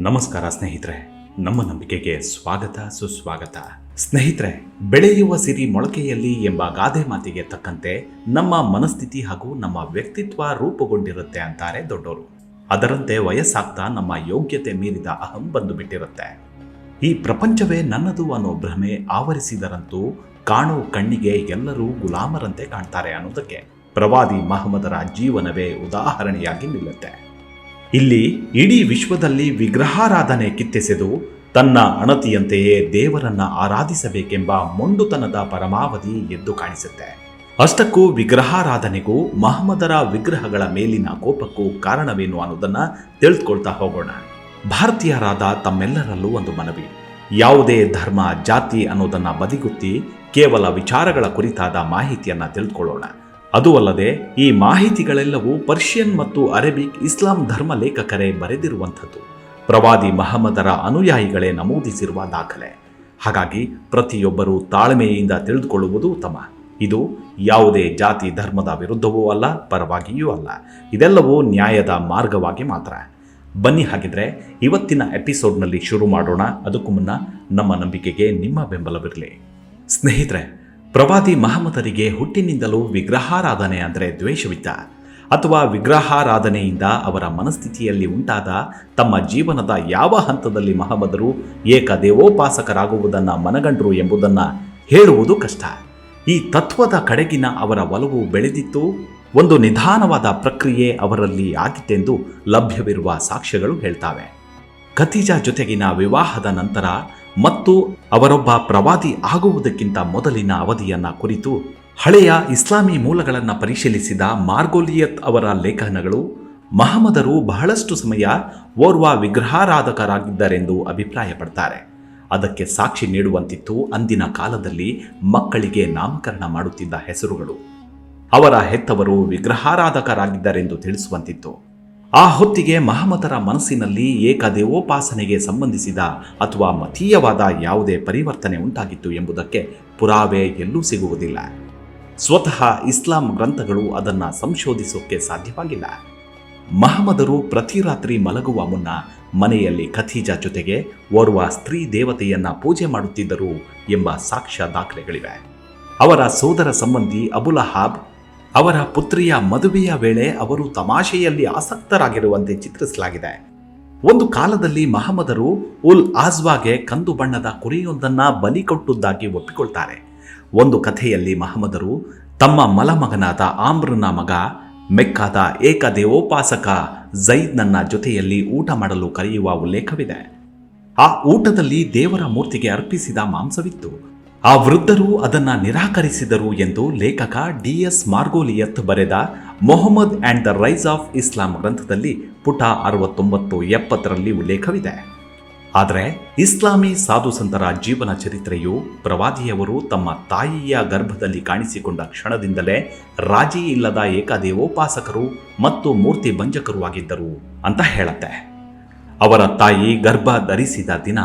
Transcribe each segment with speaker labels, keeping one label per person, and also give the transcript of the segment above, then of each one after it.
Speaker 1: ನಮಸ್ಕಾರ ಸ್ನೇಹಿತರೆ, ನಮ್ಮ ನಂಬಿಕೆಗೆ ಸ್ವಾಗತ, ಸುಸ್ವಾಗತ. ಸ್ನೇಹಿತರೆ, ಬೆಳೆಯುವ ಸಿರಿ ಮೊಳಕೆಯಲ್ಲಿ ಎಂಬ ಗಾದೆ ಮಾತಿಗೆ ತಕ್ಕಂತೆ ನಮ್ಮ ಮನಸ್ಥಿತಿ ಹಾಗೂ ನಮ್ಮ ವ್ಯಕ್ತಿತ್ವ ರೂಪುಗೊಂಡಿರುತ್ತೆ ಅಂತಾರೆ ದೊಡ್ಡವರು ಅದರಂತೆ ವಯಸ್ಸಾಗ್ತಾ ನಮ್ಮ ಯೋಗ್ಯತೆ ಮೀರಿದ ಅಹಂ ಬಂದು ಬಿಟ್ಟಿರುತ್ತೆ ಈ ಪ್ರಪಂಚವೇ ನನ್ನದು ಅನ್ನೋ ಭ್ರಮೆ ಆವರಿಸಿದರಂತೂ ಕಾಣೋ ಕಣ್ಣಿಗೆ ಎಲ್ಲರೂ ಗುಲಾಮರಂತೆ ಕಾಣ್ತಾರೆ ಅನ್ನೋದಕ್ಕೆ ಪ್ರವಾದಿ ಮಹಮ್ಮದರ ಜೀವನವೇ ಉದಾಹರಣೆಯಾಗಿ ನಿಲ್ಲುತ್ತೆ. ಇಲ್ಲಿ ಇಡೀ ವಿಶ್ವದಲ್ಲಿ ವಿಗ್ರಹಾರಾಧನೆ ಕಿತ್ತೆಸೆದು ತನ್ನ ಅಣತಿಯಂತೆಯೇ ದೇವರನ್ನ ಆರಾಧಿಸಬೇಕೆಂಬ ಮೊಂಡುತನದ ಪರಮಾವಧಿ ಎದ್ದು ಕಾಣಿಸುತ್ತೆ. ಅಷ್ಟಕ್ಕೂ ವಿಗ್ರಹಾರಾಧನೆಗೂ ಮಹಮ್ಮದರ ವಿಗ್ರಹಗಳ ಮೇಲಿನ ಕೋಪಕ್ಕೂ ಕಾರಣವೇನು ಅನ್ನೋದನ್ನ ತಿಳಿದುಕೊಳ್ತಾ ಹೋಗೋಣ. ಭಾರತೀಯರಾದ ತಮ್ಮೆಲ್ಲರಲ್ಲೂ ಒಂದು ಮನವಿ. ಯಾವುದೇ ಧರ್ಮ, ಜಾತಿ ಅನ್ನೋದನ್ನ ಬದಿಗುತ್ತಿ ಕೇವಲ ವಿಚಾರಗಳ ಕುರಿತಾದ ಮಾಹಿತಿಯನ್ನ ತಿಳಿದುಕೊಳ್ಳೋಣ ಅದು ಅಲ್ಲದೆ ಈ ಮಾಹಿತಿಗಳೆಲ್ಲವೂ ಪರ್ಷಿಯನ್ ಮತ್ತು ಅರೇಬಿಕ್ ಇಸ್ಲಾಂ ಧರ್ಮ ಲೇಖಕರೇ ಬರೆದಿರುವಂಥದ್ದು. ಪ್ರವಾದಿ ಮಹಮ್ಮದರ ಅನುಯಾಯಿಗಳೇ ನಮೂದಿಸಿರುವ ದಾಖಲೆ. ಹಾಗಾಗಿ ಪ್ರತಿಯೊಬ್ಬರೂ ತಾಳ್ಮೆಯಿಂದ ತಿಳಿದುಕೊಳ್ಳುವುದು ಉತ್ತಮ. ಇದು ಯಾವುದೇ ಜಾತಿ ಧರ್ಮದ ವಿರುದ್ಧವೂ ಅಲ್ಲ, ಪರವಾಗಿಯೂ ಅಲ್ಲ. ಇದೆಲ್ಲವೂ ನ್ಯಾಯದ ಮಾರ್ಗವಾಗಿ ಮಾತ್ರ. ಬನ್ನಿ ಹಾಗಿದ್ರೆ ಇವತ್ತಿನ ಎಪಿಸೋಡ್ನಲ್ಲಿ ಶುರು ಮಾಡೋಣ. ಅದಕ್ಕೂ ಮುನ್ನ ನಮ್ಮ ನಂಬಿಕೆಗೆ ನಿಮ್ಮ ಬೆಂಬಲವಿರಲಿ. ಸ್ನೇಹಿತರೆ ಪ್ರವಾದಿ ಮಹಮ್ಮದರಿಗೆ ಹುಟ್ಟಿನಿಂದಲೂ ವಿಗ್ರಹಾರಾಧನೆ ಅಂದರೆ ದ್ವೇಷವಿದ್ದ ಅಥವಾ ವಿಗ್ರಹಾರಾಧನೆಯಿಂದ ಅವರ ಮನಸ್ಥಿತಿಯಲ್ಲಿ ಉಂಟಾದ ತಮ್ಮ ಜೀವನದ ಯಾವ ಹಂತದಲ್ಲಿ ಮಹಮ್ಮದರು ಏಕದೇವೋಪಾಸಕರಾಗುವುದನ್ನು ಮನಗಂಡರು ಎಂಬುದನ್ನು ಹೇಳುವುದು ಕಷ್ಟ. ಈ ತತ್ವದ ಕಡೆಗಿನ ಅವರ ಒಲವು ಬೆಳೆದಿತ್ತು, ಒಂದು ನಿಧಾನವಾದ ಪ್ರಕ್ರಿಯೆ ಅವರಲ್ಲಿ ಆಗಿತ್ತೆಂದು ಲಭ್ಯವಿರುವ ಸಾಕ್ಷ್ಯಗಳು ಹೇಳ್ತಾವೆ. ಖತೀಜಾ ಜೊತೆಗಿನ ವಿವಾಹದ ನಂತರ ಮತ್ತು ಅವರೊಬ್ಬ ಪ್ರವಾದಿ ಆಗುವುದಕ್ಕಿಂತ ಮೊದಲಿನ ಅವಧಿಯನ್ನ ಕುರಿತು ಹಳೆಯ ಇಸ್ಲಾಮಿ ಮೂಲಗಳನ್ನು ಪರಿಶೀಲಿಸಿದ ಮಾರ್ಗೋಲಿಯತ್ ಅವರ ಲೇಖನಗಳು ಮಹಮ್ಮದರು ಬಹಳಷ್ಟು ಸಮಯ ಓರ್ವ ವಿಗ್ರಹಾರಾಧಕರಾಗಿದ್ದರೆಂದು ಅಭಿಪ್ರಾಯಪಡ್ತಾರೆ. ಅದಕ್ಕೆ ಸಾಕ್ಷಿ ನೀಡುವಂತಿತ್ತು ಅಂದಿನ ಕಾಲದಲ್ಲಿ ಮಕ್ಕಳಿಗೆ ನಾಮಕರಣ ಮಾಡುತ್ತಿದ್ದ ಹೆಸರುಗಳು. ಅವರ ಹೆತ್ತವರು ವಿಗ್ರಹಾರಾಧಕರಾಗಿದ್ದರೆಂದು ತಿಳಿಸುವಂತಿತ್ತು. ಆ ಹೊತ್ತಿಗೆ ಮಹಮ್ಮದರ ಮನಸ್ಸಿನಲ್ಲಿ ಏಕದೇವೋಪಾಸನೆಗೆ ಸಂಬಂಧಿಸಿದ ಅಥವಾ ಮತೀಯವಾದ ಯಾವುದೇ ಪರಿವರ್ತನೆ ಉಂಟಾಗಿತ್ತು ಎಂಬುದಕ್ಕೆ ಪುರಾವೆ ಎಲ್ಲೂ ಸಿಗುವುದಿಲ್ಲ. ಸ್ವತಃ ಇಸ್ಲಾಂ ಗ್ರಂಥಗಳು ಅದನ್ನು ಸಂಶೋಧಿಸೋಕೆ ಸಾಧ್ಯವಾಗಿಲ್ಲ. ಮಹಮ್ಮದರು ಪ್ರತಿ ರಾತ್ರಿ ಮಲಗುವ ಮುನ್ನ ಮನೆಯಲ್ಲಿ ಖತೀಜಾ ಜೊತೆಗೆ ಓರ್ವ ಸ್ತ್ರೀ ದೇವತೆಯನ್ನ ಪೂಜೆ ಮಾಡುತ್ತಿದ್ದರು ಎಂಬ ಸಾಕ್ಷ್ಯ ದಾಖಲೆಗಳಿವೆ. ಅವರ ಸೋದರ ಸಂಬಂಧಿ ಅಬುಲಹಾಬ್ ಅವರ ಪುತ್ರಿಯ ಮದುವೆಯ ವೇಳೆ ಅವರು ತಮಾಷೆಯಲ್ಲಿ ಆಸಕ್ತರಾಗಿರುವಂತೆ ಚಿತ್ರಿಸಲಾಗಿದೆ. ಒಂದು ಕಾಲದಲ್ಲಿ ಮಹಮ್ಮದರು ಉಲ್ ಆಜ್ವಾಗೆ ಕಂದು ಬಣ್ಣದ ಕುರಿಯೊಂದನ್ನ ಬಲಿ ಕೊಟ್ಟುದಾಗಿ ಒಪ್ಪಿಕೊಳ್ತಾರೆ. ಒಂದು ಕಥೆಯಲ್ಲಿ ಮಹಮ್ಮದರು, ತಮ್ಮ ಮಲಮಗನಾದ ಆಮ್ರನ ಮಗ, ಮೆಕ್ಕಾದ ಏಕದೇವೋಪಾಸಕ ಝೈದ್ನನ್ನ ಜೊತೆಯಲ್ಲಿ ಊಟ ಮಾಡಲು ಕರೆಯುವ ಉಲ್ಲೇಖವಿದೆ. ಆ ಊಟದಲ್ಲಿ ದೇವರ ಮೂರ್ತಿಗೆ ಅರ್ಪಿಸಿದ ಮಾಂಸವಿತ್ತು. ಆ ವೃದ್ಧರು ಅದನ್ನು ನಿರಾಕರಿಸಿದರು ಎಂದು ಲೇಖಕ ಡಿ ಎಸ್ ಮಾರ್ಗೋಲಿಯತ್ ಬರೆದ Mohammed and the rise of Islam ಗ್ರಂಥದಲ್ಲಿ ಪುಟ ಅರವತ್ತೊಂಬತ್ತು ಎಪ್ಪತ್ತರಲ್ಲಿ ಉಲ್ಲೇಖವಿದೆ. ಆದರೆ ಇಸ್ಲಾಮಿ ಸಾಧುಸಂತರ ಜೀವನ ಚರಿತ್ರೆಯು ಪ್ರವಾದಿಯವರು ತಮ್ಮ ತಾಯಿಯ ಗರ್ಭದಲ್ಲಿ ಕಾಣಿಸಿಕೊಂಡ ಕ್ಷಣದಿಂದಲೇ ರಾಜಿ ಇಲ್ಲದ ಏಕದೇವೋಪಾಸಕರು ಮತ್ತು ಮೂರ್ತಿ ಭಂಜಕರು ಆಗಿದ್ದರು ಅಂತ ಹೇಳತ್ತೆ. ಅವರ ತಾಯಿ ಗರ್ಭ ಧರಿಸಿದ ದಿನ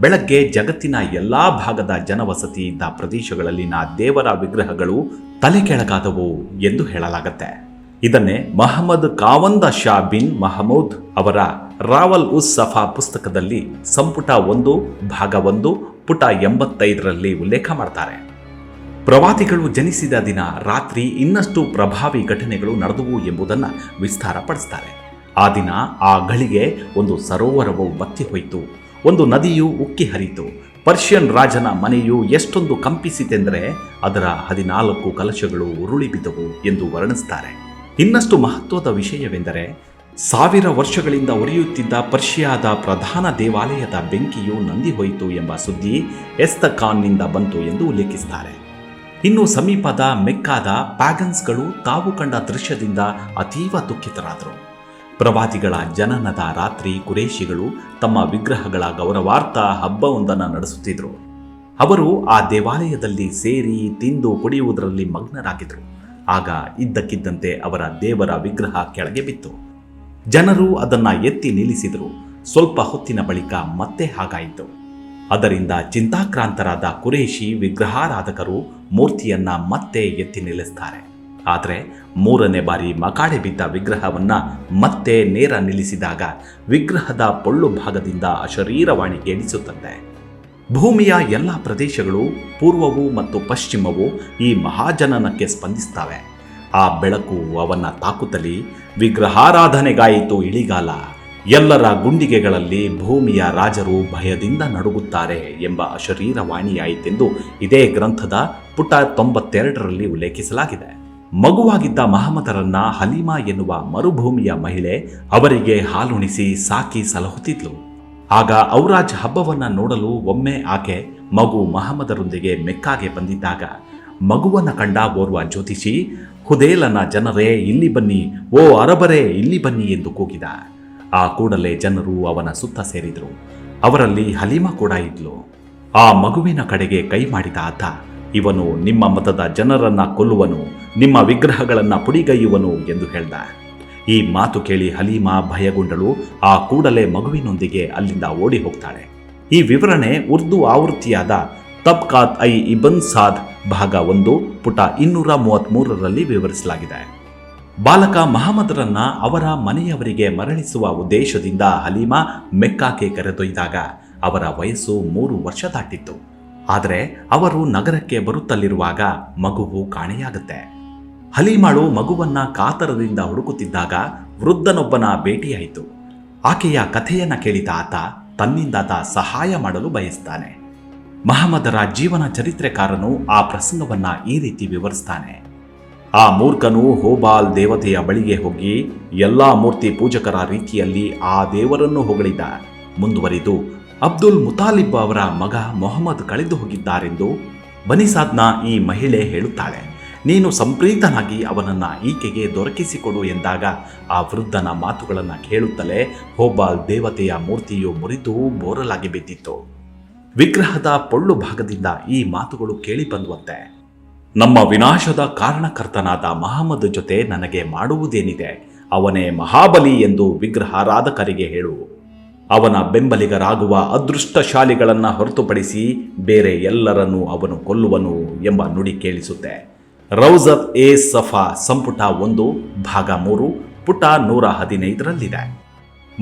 Speaker 1: ಬೆಳಗ್ಗೆ ಜಗತ್ತಿನ ಎಲ್ಲಾ ಭಾಗದ ಜನವಸತಿ ಇದ್ದ ಪ್ರದೇಶಗಳಲ್ಲಿನ ದೇವರ ವಿಗ್ರಹಗಳು ತಲೆ ಕೆಳಗಾದವು ಎಂದು ಹೇಳಲಾಗುತ್ತೆ. ಇದನ್ನೇ Muhammad Khavand Shah bin Mahmud ಅವರ ರಾವಲ್ ಉಸ್ ಸಫಾ ಪುಸ್ತಕದಲ್ಲಿ ಸಂಪುಟ ಒಂದು, ಭಾಗ ಒಂದು, ಪುಟ ಎಂಬತ್ತೈದರಲ್ಲಿ ಉಲ್ಲೇಖ ಮಾಡ್ತಾರೆ. ಪ್ರವಾದಿಗಳು ಜನಿಸಿದ ದಿನ ರಾತ್ರಿ ಇನ್ನಷ್ಟು ಪ್ರಭಾವಿ ಘಟನೆಗಳು ನಡೆದುವು ಎಂಬುದನ್ನು ವಿಸ್ತಾರಪಡಿಸ್ತಾರೆ. ಆ ದಿನ ಆ ಗಳಿಗೆ ಒಂದು ಸರೋವರವು ಬತ್ತಿ ಹೋಯಿತು. ಒಂದು ನದಿಯು ಉಕ್ಕಿ ಹರಿತು ಪರ್ಷಿಯನ್ ರಾಜನ ಮನೆಯು ಎಷ್ಟೊಂದು ಕಂಪಿಸಿತೆಂದರೆ ಅದರ ಹದಿನಾಲ್ಕು ಕಲಶಗಳು ಉರುಳಿ ಬಿದ್ದವು ಎಂದು ವರ್ಣಿಸ್ತಾರೆ. ಇನ್ನಷ್ಟು ಮಹತ್ವದ ವಿಷಯವೆಂದರೆ ಸಾವಿರ ವರ್ಷಗಳಿಂದ ಉರಿಯುತ್ತಿದ್ದ ಪರ್ಷಿಯಾದ ಪ್ರಧಾನ ದೇವಾಲಯದ ಬೆಂಕಿಯು ನಂದಿ ಹೋಯಿತು ಎಂಬ ಸುದ್ದಿ ಎಸ್ತಖಾನ್ನಿಂದ ಬಂತು ಎಂದು ಉಲ್ಲೇಖಿಸುತ್ತಾರೆ ಇನ್ನು ಸಮೀಪದ ಮೆಕ್ಕಾದ ಪ್ಯಾಗನ್ಸ್ಗಳು ತಾವು ಕಂಡ ದೃಶ್ಯದಿಂದ ಅತೀವ ದುಃಖಿತರಾದರು. ಪ್ರವಾದಿಗಳ ಜನನದ ರಾತ್ರಿ ಕುರೇಶಿಗಳು ತಮ್ಮ ವಿಗ್ರಹಗಳ ಗೌರವಾರ್ಥ ಹಬ್ಬವೊಂದನ್ನು ನಡೆಸುತ್ತಿದ್ದರು ಅವರು ಆ ದೇವಾಲಯದಲ್ಲಿ ಸೇರಿ ತಿಂದು ಕುಡಿಯುವುದರಲ್ಲಿ ಮಗ್ನರಾಗಿದ್ದರು ಆಗ ಇದ್ದಕ್ಕಿದ್ದಂತೆ ಅವರ ದೇವರ ವಿಗ್ರಹ ಕೆಳಗೆ ಬಿತ್ತು. ಜನರು ಅದನ್ನು ಎತ್ತಿ ನಿಲ್ಲಿಸಿದರು. ಸ್ವಲ್ಪ ಹೊತ್ತಿನ ಬಳಿಕ ಮತ್ತೆ ಹಾಗಾಯಿತು. ಅದರಿಂದ ಚಿಂತಾಕ್ರಾಂತರಾದ ಕುರೇಶಿ ವಿಗ್ರಹಾರಾಧಕರು ಮೂರ್ತಿಯನ್ನ ಮತ್ತೆ ಎತ್ತಿ ನಿಲ್ಲಿಸ್ತಾರೆ. ಆದರೆ ಮೂರನೇ ಬಾರಿ ಮಕಾಡೆ ಬಿದ್ದ ವಿಗ್ರಹವನ್ನ ಮತ್ತೆ ನೇರ ನಿಲ್ಲಿಸಿದಾಗ ವಿಗ್ರಹದ ಪೊಳ್ಳು ಭಾಗದಿಂದ ಅಶರೀರವಾಣಿ ಎಣಿಸುತ್ತದೆ. ಭೂಮಿಯ ಎಲ್ಲ ಪ್ರದೇಶಗಳು ಪೂರ್ವವು ಮತ್ತು ಪಶ್ಚಿಮವು ಈ ಮಹಾಜನನಕ್ಕೆ ಸ್ಪಂದಿಸ್ತವೆ ಆ ಬೆಳಕು ಅವನ್ನ ತಾಕುತ್ತಲಿ ವಿಗ್ರಹಾರಾಧನೆಗಾಯಿತು ಇಳಿಗಾಲ ಎಲ್ಲರ ಗುಂಡಿಗೆಗಳಲ್ಲಿ ಭೂಮಿಯ ರಾಜರು ಭಯದಿಂದ ನಡುಗುತ್ತಾರೆ ಎಂಬ ಅಶರೀರವಾಣಿಯಾಯಿತೆಂದು ಇದೇ ಗ್ರಂಥದ ಪುಟ ತೊಂಬತ್ತೆರಡರಲ್ಲಿ ಉಲ್ಲೇಖಿಸಲಾಗಿದೆ. ಮಗುವಾಗಿದ್ದ ಮಹಮ್ಮದರನ್ನ ಹಲೀಮಾ ಎನ್ನುವ ಮರುಭೂಮಿಯ ಮಹಿಳೆ ಅವರಿಗೆ ಹಾಲುಣಿಸಿ ಸಾಕಿ ಸಲಹುತ್ತಿದ್ಲು. ಆಗ ಔರಾಜ್ ಹಬ್ಬವನ್ನ ನೋಡಲು ಒಮ್ಮೆ ಆಕೆ ಮಗು ಮಹಮ್ಮದರೊಂದಿಗೆ ಮೆಕ್ಕಾಗೆ ಬಂದಿದ್ದಾಗ ಮಗುವನ್ನ ಕಂಡ ಓರ್ವ ಜ್ಯೋತಿಷಿ, ಹುದೇಲನ ಜನರೇ, ಇಲ್ಲಿ ಬನ್ನಿ, ಓ ಅರಬರೇ, ಇಲ್ಲಿ ಬನ್ನಿ ಎಂದು ಕೂಗಿದ. ಆ ಕೂಡಲೇ ಜನರು ಅವನ ಸುತ್ತ ಸೇರಿದರು. ಅವರಲ್ಲಿ ಹಲೀಮಾ ಕೂಡ ಇದ್ಲು. ಆ ಮಗುವಿನ ಕಡೆಗೆ ಕೈ ಮಾಡಿದ ಆತ ಇವನು ನಿಮ್ಮ ಮತದ ಜನರನ್ನ ಕೊಲ್ಲುವನು, ನಿಮ್ಮ ವಿಗ್ರಹಗಳನ್ನ ಪುಡಿಗೈಯುವನು ಎಂದು ಹೇಳ್ದ. ಈ ಮಾತು ಕೇಳಿ ಹಲೀಮಾ ಭಯಗೊಂಡಳು. ಆ ಕೂಡಲೇ ಮಗುವಿನೊಂದಿಗೆ ಅಲ್ಲಿಂದ ಓಡಿ ಹೋಗ್ತಾಳೆ. ಈ ವಿವರಣೆ ಉರ್ದು ಆವೃತ್ತಿಯಾದ ತಬ್ಕಾತ್ ಐ ಇಬನ್ ಸಾದ್ ಭಾಗ ಒಂದು, ಪುಟ ಇನ್ನೂರ ಮೂವತ್ತ್ಮೂರರಲ್ಲಿ ವಿವರಿಸಲಾಗಿದೆ. ಬಾಲಕ ಮಹಮ್ಮದರನ್ನ ಅವರ ಮನೆಯವರಿಗೆ ಮರಳಿಸುವ ಉದ್ದೇಶದಿಂದ ಹಲೀಮಾ ಮೆಕ್ಕಾಕ್ಕೆ ಕರೆದೊಯ್ದಾಗ ಅವರ ವಯಸ್ಸು ಮೂರು ವರ್ಷ ದಾಟಿತ್ತು. ಆದರೆ ಅವರು ನಗರಕ್ಕೆ ಬರುತ್ತಲಿರುವಾಗ ಮಗುವು ಕಾಣೆಯಾಗುತ್ತೆ. ಹಲೀಮಾಳು ಮಗುವನ್ನ ಕಾತರದಿಂದ ಹುಡುಕುತ್ತಿದ್ದಾಗ ವೃದ್ಧನೊಬ್ಬನ ಭೇಟಿಯಾಯಿತು. ಆಕೆಯ ಕಥೆಯನ್ನ ಕೇಳಿದ ಆತ ತನ್ನಿಂದಾದ ಸಹಾಯ ಮಾಡಲು ಬಯಸ್ತಾನೆ. ಮಹಮ್ಮದರ ಜೀವನ ಚರಿತ್ರೆಕಾರನು ಆ ಪ್ರಸಂಗವನ್ನ ಈ ರೀತಿ ವಿವರಿಸ್ತಾನೆ. ಆ ಮೂರ್ಖನು ಹೋಬಾಲ್ ದೇವತೆಯ ಬಳಿಗೆ ಹೋಗಿ ಎಲ್ಲಾ ಮೂರ್ತಿ ಪೂಜಕರ ರೀತಿಯಲ್ಲಿ ಆ ದೇವರನ್ನು ಹೊಗಳಿದ. ಮುಂದುವರಿದು ಅಬ್ದುಲ್ ಮುತಾಲಿಬ್ ಅವರ ಮಗ ಮೊಹಮ್ಮದ್ ಕಳೆದು ಹೋಗಿದ್ದಾರೆಂದು ಬನಿಸಾದ್ನ ಈ ಮಹಿಳೆ ಹೇಳುತ್ತಾಳೆ. ನೀನು ಸಂಪ್ರೀತನಾಗಿ ಅವನನ್ನ ಈಕೆಗೆ ದೊರಕಿಸಿಕೊಡು ಎಂದಾಗ ಆ ವೃದ್ಧನ ಮಾತುಗಳನ್ನು ಕೇಳುತ್ತಲೇ ಹೋಬಾಲ್ ದೇವತೆಯ ಮೂರ್ತಿಯು ಮುರಿದು ಬೋರಲಾಗಿ ಬಿದ್ದಿತ್ತು. ವಿಗ್ರಹದ ಪೊಳ್ಳು ಭಾಗದಿಂದ ಈ ಮಾತುಗಳು ಕೇಳಿಬಂದುವಂತೆ, ನಮ್ಮ ವಿನಾಶದ ಕಾರಣಕರ್ತನಾದ ಮಹಮ್ಮದ್ ಜೊತೆ ನನಗೆ ಮಾಡುವುದೇನಿದೆ, ಅವನೇ ಮಹಾಬಲಿ ಎಂದು ವಿಗ್ರಹಾರಾಧಕರಿಗೆ ಹೇಳು. ಅವನ ಬೆಂಬಲಿಗರಾಗುವ ಅದೃಷ್ಟಶಾಲಿಗಳನ್ನ ಹೊರತುಪಡಿಸಿ ಬೇರೆ ಎಲ್ಲರನ್ನೂ ಅವನು ಕೊಲ್ಲುವನು ಎಂಬ ನುಡಿ ಕೇಳಿಸುತ್ತೆ. ರೌಜತ್ ಎ ಸಫಾ ಸಂಪುಟ ಒಂದು, ಭಾಗ ಮೂರು, ಪುಟ ನೂರ ಹದಿನೈದರಲ್ಲಿದೆ.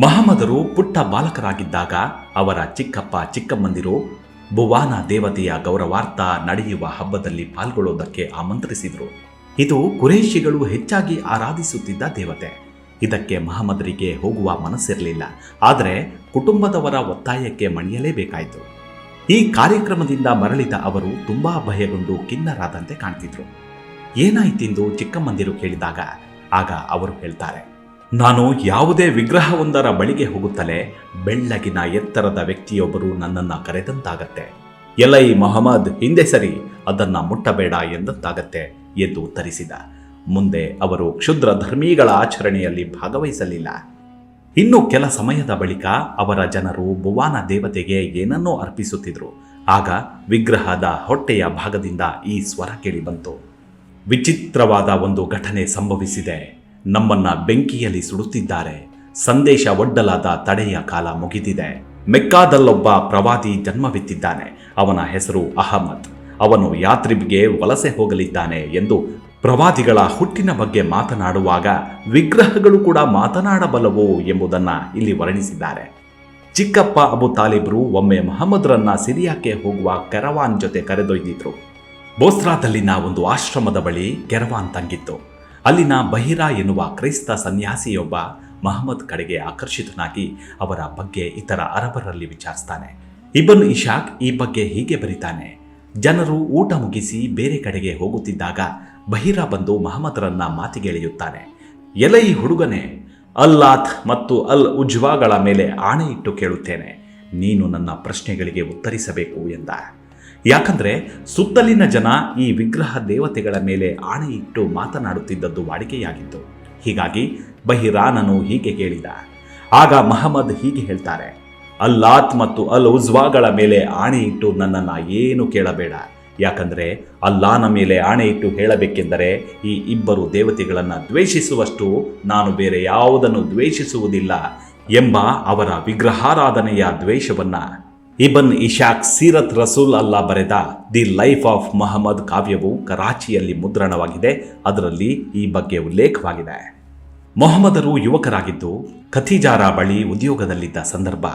Speaker 1: ಮಹಮ್ಮದರು ಪುಟ್ಟ ಬಾಲಕರಾಗಿದ್ದಾಗ ಅವರ ಚಿಕ್ಕಪ್ಪ ಚಿಕ್ಕಮ್ಮಂದಿರು ಭುವಾನ ದೇವತೆಯ ಗೌರವಾರ್ಥ ನಡೆಯುವ ಹಬ್ಬದಲ್ಲಿ ಪಾಲ್ಗೊಳ್ಳುವುದಕ್ಕೆ ಆಮಂತ್ರಿಸಿದರು. ಇದು ಕುರೇಶಿಗಳು ಹೆಚ್ಚಾಗಿ ಆರಾಧಿಸುತ್ತಿದ್ದ ದೇವತೆ. ಇದಕ್ಕೆ ಮಹಮ್ಮದರಿಗೆ ಹೋಗುವ ಮನಸ್ಸಿರಲಿಲ್ಲ. ಆದರೆ ಕುಟುಂಬದವರ ಒತ್ತಾಯಕ್ಕೆ ಮಣಿಯಲೇಬೇಕಾಯಿತು. ಈ ಕಾರ್ಯಕ್ರಮದಿಂದ ಮರಳಿದ ಅವರು ತುಂಬಾ ಭಯಗೊಂಡು ಖಿನ್ನರಾದಂತೆ ಕಾಣ್ತಿದ್ರು. ಏನಾಯ್ತೆಂದು ಚಿಕ್ಕಮ್ಮಂದಿರು ಕೇಳಿದಾಗ ಆಗ ಅವರು ಹೇಳ್ತಾರೆ, ನಾನು ಯಾವುದೇ ವಿಗ್ರಹವೊಂದರ ಬಳಿಗೆ ಹೋಗುತ್ತಲೇ ಬೆಳ್ಳಗಿನ ಎತ್ತರದ ವ್ಯಕ್ತಿಯೊಬ್ಬರು ನನ್ನನ್ನು ಕರೆದಂತಾಗತ್ತೆ. ಎಲೈ ಮೊಹಮ್ಮದ್ ಹಿಂದೆ ಸರಿ, ಅದನ್ನ ಮುಟ್ಟಬೇಡ ಎಂದಂತಾಗತ್ತೆ ಎಂದು ಉತ್ತರಿಸಿದ. ಮುಂದೆ ಅವರು ಕ್ಷುದ್ರ ಧರ್ಮೀಗಳ ಆಚರಣೆಯಲ್ಲಿ ಭಾಗವಹಿಸಲಿಲ್ಲ. ಇನ್ನು ಕೆಲ ಸಮಯದ ಬಳಿಕ ಅವರ ಜನರು ಭುವಾನ ದೇವತೆಗೆ ಏನನ್ನೋ ಅರ್ಪಿಸುತ್ತಿದ್ರು. ಆಗ ವಿಗ್ರಹದ ಹೊಟ್ಟೆಯ ಭಾಗದಿಂದ ಈ ಸ್ವರ ಕೇಳಿಬಂತು ವಿಚಿತ್ರವಾದ ಒಂದು ಘಟನೆ ಸಂಭವಿಸಿದೆ. ನಮ್ಮನ್ನ ಬೆಂಕಿಯಲ್ಲಿ ಸುಡುತ್ತಿದ್ದಾರೆ. ಸಂದೇಶ ಒಡ್ಡಲಾದ ತಡೆಯ ಕಾಲ ಮುಗಿದಿದೆ. ಮೆಕ್ಕಾದಲ್ಲೊಬ್ಬ ಪ್ರವಾದಿ ಜನ್ಮವಿತ್ತಿದ್ದಾನೆ. ಅವನ ಹೆಸರು ಅಹಮದ್. ಅವನು ಯಾತ್ರಿಬ್ಗೆ ವಲಸೆ ಹೋಗಲಿದ್ದಾನೆ ಎಂದು ಪ್ರವಾದಿಗಳ ಹುಟ್ಟಿನ ಬಗ್ಗೆ ಮಾತನಾಡುವಾಗ ವಿಗ್ರಹಗಳು ಕೂಡ ಮಾತನಾಡಬಲ್ಲವು ಎಂಬುದನ್ನ ಇಲ್ಲಿ ವರ್ಣಿಸಿದ್ದಾರೆ. ಚಿಕ್ಕಪ್ಪ ಅಬು ತಾಲಿಬ್ರು ಒಮ್ಮೆ ಮಹಮ್ಮದ್ರನ್ನ ಸಿರಿಯಾಕ್ಕೆ ಹೋಗುವ ಕೆರವಾನ್ ಜೊತೆ ಕರೆದೊಯ್ದಿದ್ರು. ಬೋಸ್ರಾದಲ್ಲಿನ ಒಂದು ಆಶ್ರಮದ ಬಳಿ ಕೆರವಾನ್ ತಂಗಿತ್ತು. ಅಲ್ಲಿನ ಬಹಿರಾ ಎನ್ನುವ ಕ್ರೈಸ್ತ ಸನ್ಯಾಸಿಯೊಬ್ಬ ಮಹಮ್ಮದ್ ಕಡೆಗೆ ಆಕರ್ಷಿತನಾಗಿ ಅವರ ಬಗ್ಗೆ ಇತರ ಅರಬರಲ್ಲಿ ವಿಚಾರಿಸ್ತಾನೆ. ಇಬನ್ ಇಶಾಕ್ ಈ ಬಗ್ಗೆ ಹೀಗೆ ಬರಿತಾನೆ, ಜನರು ಊಟ ಮುಗಿಸಿ ಬೇರೆ ಕಡೆಗೆ ಹೋಗುತ್ತಿದ್ದಾಗ ಬಹಿರಾ ಬಂದು ಮಹಮ್ಮದ್ರನ್ನ ಮಾತಿಗೆಳೆಯುತ್ತಾನೆ. ಎಲೈ ಹುಡುಗನೇ ಅಲ್ಲಾಥ್ ಮತ್ತು ಅಲ್ ಉಜ್ವಾಗಳ ಮೇಲೆ ಆಣೆ ಇಟ್ಟು ಕೇಳುತ್ತೇನೆ. ನೀನು ನನ್ನ ಪ್ರಶ್ನೆಗಳಿಗೆ ಉತ್ತರಿಸಬೇಕು ಎಂದ. ಯಾಕಂದ್ರೆ ಸುತ್ತಲಿನ ಜನ ಈ ವಿಗ್ರಹ ದೇವತೆಗಳ ಮೇಲೆ ಆಣೆ ಇಟ್ಟು ಮಾತನಾಡುತ್ತಿದ್ದದ್ದು ವಾಡಿಕೆಯಾಗಿತ್ತು. ಹೀಗಾಗಿ ಬಹಿರಾನನು ಹೀಗೆ ಕೇಳಿದ ಆಗ ಮಹಮ್ಮದ್ ಹೀಗೆ ಹೇಳ್ತಾರೆ. ಅಲ್ಲಾತ್ ಮತ್ತು ಅಲ್ ಉಜ್ವಾಗಳ ಮೇಲೆ ಆಣೆ ಇಟ್ಟು ನನ್ನನ್ನು ಏನು ಕೇಳಬೇಡ. ಯಾಕಂದ್ರೆ ಅಲ್ಲಾನ ಮೇಲೆ ಆಣೆ ಇಟ್ಟು ಹೇಳಬೇಕೆಂದರೆ ಈ ಇಬ್ಬರು ದೇವತೆಗಳನ್ನು ದ್ವೇಷಿಸುವಷ್ಟು ನಾನು ಬೇರೆ ಯಾವುದನ್ನು ದ್ವೇಷಿಸುವುದಿಲ್ಲ ಎಂಬ ಅವರ ವಿಗ್ರಹಾರಾಧನೆಯ ದ್ವೇಷವನ್ನು ಇಬನ್ ಇಶಾಕ್ ಸೀರತ್ ರಸೂಲ್ ಅಲ್ಲಾ ಬರೆದ ದಿ ಲೈಫ್ ಆಫ್ ಮೊಹಮ್ಮದ್ ಕಾವ್ಯವು ಕರಾಚಿಯಲ್ಲಿ ಮುದ್ರಣವಾಗಿದೆ. ಅದರಲ್ಲಿ ಈ ಬಗ್ಗೆ ಉಲ್ಲೇಖವಾಗಿದೆ. ಮೊಹಮ್ಮದರು ಯುವಕರಾಗಿದ್ದು ಖತೀಜಾರ ಬಳಿ ಉದ್ಯೋಗದಲ್ಲಿದ್ದ ಸಂದರ್ಭ.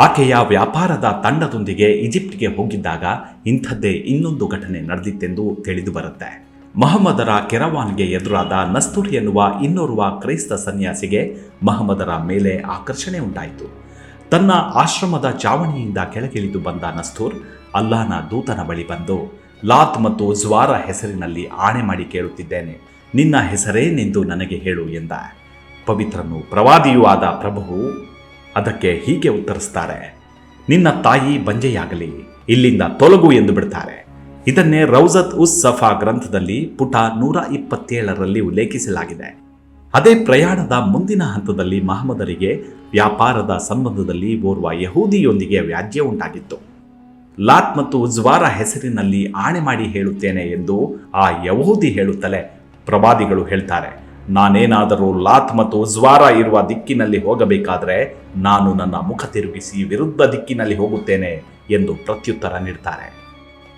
Speaker 1: ಆಕೆಯ ವ್ಯಾಪಾರದ ತಂಡದೊಂದಿಗೆ ಈಜಿಪ್ಟ್ಗೆ ಹೋಗಿದ್ದಾಗ ಇಂಥದ್ದೇ ಇನ್ನೊಂದು ಘಟನೆ ನಡೆದಿತ್ತೆಂದು ತಿಳಿದು ಬರುತ್ತೆ. ಮಹಮ್ಮದರ ಕೆರವಾನ್ಗೆ ಎದುರಾದ ನಸ್ತೂರ್ ಎನ್ನುವ ಇನ್ನೋರ್ವ ಕ್ರೈಸ್ತ ಸನ್ಯಾಸಿಗೆ ಮಹಮ್ಮದರ ಮೇಲೆ ಆಕರ್ಷಣೆ ಉಂಟಾಯಿತು. ತನ್ನ ಆಶ್ರಮದ ಚಾವಣಿಯಿಂದ ಕೆಳಗಿಳಿದು ಬಂದ ನಸ್ತೂರ್ ಅಲ್ಲಾಹನ ದೂತನ ಬಳಿ ಬಂದು, ಲಾತ್ ಮತ್ತು ಜ್ವಾರ ಹೆಸರಿನಲ್ಲಿ ಆಣೆ ಮಾಡಿ ಕೇಳುತ್ತಿದ್ದೇನೆ. ನಿನ್ನ ಹೆಸರೇನೆಂದು ನನಗೆ ಹೇಳು ಎಂದ. ಪವಿತ್ರನು ಪ್ರವಾದಿಯೂ ಆದ ಪ್ರಭುವು ಅದಕ್ಕೆ ಹೀಗೆ ಉತ್ತರಿಸ್ತಾರೆ, ನಿನ್ನ ತಾಯಿ ಬಂಜೆಯಾಗಲಿ, ಇಲ್ಲಿಂದ ತೊಲಗು ಎಂದು ಬಿಡ್ತಾರೆ. ಇದನ್ನೇ ರೌಜತ್ ಉಸ್ ಸಫಾ ಗ್ರಂಥದಲ್ಲಿ ಪುಟ ನೂರ ಇಪ್ಪತ್ತೇಳರಲ್ಲಿ ಉಲ್ಲೇಖಿಸಲಾಗಿದೆ. ಅದೇ ಪ್ರಯಾಣದ ಮುಂದಿನ ಹಂತದಲ್ಲಿ ಮಹಮ್ಮದರಿಗೆ ವ್ಯಾಪಾರದ ಸಂಬಂಧದಲ್ಲಿ ಓರ್ವ ಯಹೂದಿಯೊಂದಿಗೆ ವ್ಯಾಜ್ಯ ಉಂಟಾಗಿತ್ತು. ಲಾತ್ ಮತ್ತು ಉಜ್ವಾರ ಹೆಸರಿನಲ್ಲಿ ಆಣೆ ಮಾಡಿ ಹೇಳುತ್ತೇನೆ ಎಂದು ಆ ಯಹೂದಿ ಹೇಳುತ್ತಲೇ ಪ್ರವಾದಿಗಳು ಹೇಳ್ತಾರೆ. ನಾನೇನಾದರೂ ಲಾತ್ ಮತ್ತು ಉಜ್ವಾರ ಇರುವ ದಿಕ್ಕಿನಲ್ಲಿ ಹೋಗಬೇಕಾದರೆ ನಾನು ನನ್ನ ಮುಖ ತಿರುಗಿಸಿ ವಿರುದ್ಧ ದಿಕ್ಕಿನಲ್ಲಿ ಹೋಗುತ್ತೇನೆ ಎಂದು ಪ್ರತ್ಯುತ್ತರ ನೀಡ್ತಾರೆ.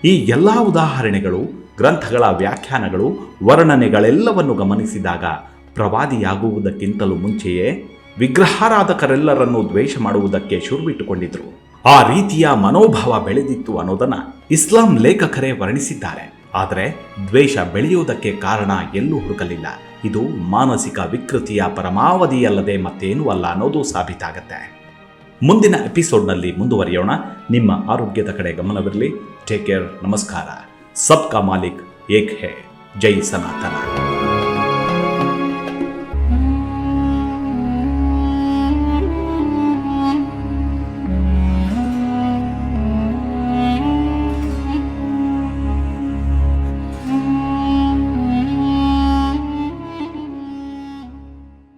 Speaker 1: ಈ ಎಲ್ಲ ಉದಾಹರಣೆಗಳು, ಗ್ರಂಥಗಳ ವ್ಯಾಖ್ಯಾನಗಳು, ವರ್ಣನೆಗಳೆಲ್ಲವನ್ನು ಗಮನಿಸಿದಾಗ ಪ್ರವಾದಿಯಾಗುವುದಕ್ಕಿಂತಲೂ ಮುಂಚೆಯೇ ವಿಗ್ರಹಾರಾಧಕರೆಲ್ಲರನ್ನು ದ್ವೇಷ ಮಾಡುವುದಕ್ಕೆ ಶುರುವಿಟ್ಟುಕೊಂಡಿದ್ರು. ಆ ರೀತಿಯ ಮನೋಭಾವ ಬೆಳೆದಿತ್ತು ಅನ್ನೋದನ್ನು ಇಸ್ಲಾಂ ಲೇಖಕರೇ ವರ್ಣಿಸಿದ್ದಾರೆ. ಆದರೆ ದ್ವೇಷ ಬೆಳೆಯುವುದಕ್ಕೆ ಕಾರಣ ಎಲ್ಲೂ ಹುಡುಕಲಿಲ್ಲ. ಇದು ಮಾನಸಿಕ ವಿಕೃತಿಯ ಪರಮಾವಧಿಯಲ್ಲದೆ ಮತ್ತೇನೂ ಅಲ್ಲ ಅನ್ನೋದು ಸಾಬೀತಾಗತ್ತೆ. ಮುಂದಿನ ಎಪಿಸೋಡ್ನಲ್ಲಿ ಮುಂದುವರಿಯೋಣ. ನಿಮ್ಮ ಆರೋಗ್ಯದ ಕಡೆ ಗಮನವಿರಲಿ. ಟೇಕ್ ಕೇರ್ ನಮಸ್ಕಾರ. ಸಬ್ ಕಾ ಮಾಲಿಕ್ ಏಕ್ ಹೇ. ಜೈ ಸನಾತನ.